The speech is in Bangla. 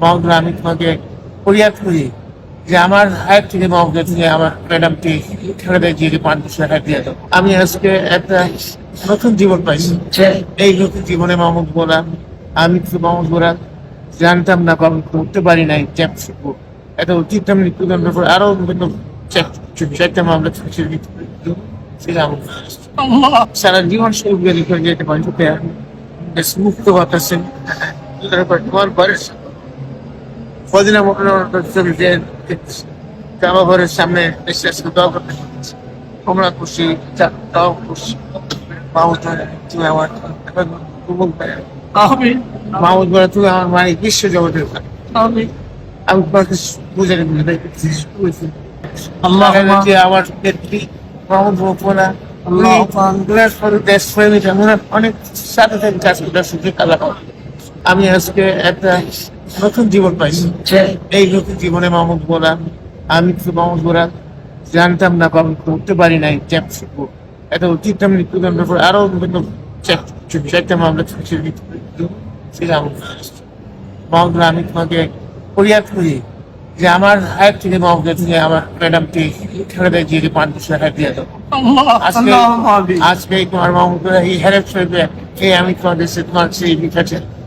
মাহমুদুল্লাহ আমি তোমাকে ফরিয়াদ করি যে আমার হায়ার থেকে মাহমুদুল্লাহ তুমি আমার ম্যাডামকে ছেড়ে দেয় যে পাঁচ বছর হায়ার দিয়ে। দাও আমি আজকে একটা নতুন জীবন পাইছি। এই নতুন জীবনে মাহমুদ বোরা আমি তো মাহমুদ বোরা জানতাম না কখন করতে পারি নাই চ্যাপ শিখব এটা অতীতটা মৃত্যুদণ্ডের পর আরও বিভিন্ন চারটা মামলা ছিলাম সারা জীবন করে করে যেতে পারি মুক্ত বাতাসে তোমার ঘরের ফদিনা মোটর ছবি যে জামা ঘরের সামনে এসে দোয়া করতে পারছি। খুশি তাও খুশি। মাহমুদ তুমি আমার মাহমুদ ভাই, তুমি আমার মানে বিশ্ব জগতের আমি তোমাকে বুঝাতে বুঝাতে আল্লাহ আমার মাহমুদ প্রেমিক। অনেক সাথে সাথে কাজ করতে সুযোগ আল্লাহ আমি আজকে একটা নতুন জীবন পাইছি। এই নতুন জীবনে মাহমুদ বোরা আমি তো মাহমুদ বোরা জানতাম না কখন করতে পারি নাই চ্যাপ শিখব এটা অতীতটা মৃত্যুদণ্ডের পর আরও বিভিন্ন চারটা মামলা ছিলাম আমি তোমাকে ফরিয়াদ করি যে আমার হায়ার থেকে মাহমুদুল্লাহ তুমি আমার ম্যাডামকে ছেড়ে দেয় যে পাঁচ বছর হায়ার দিয়ে দাও। আজকে আজকে তোমার মাহমুদুল্লাহ এই আমি তোমাদের তোমার সেই লিখাছে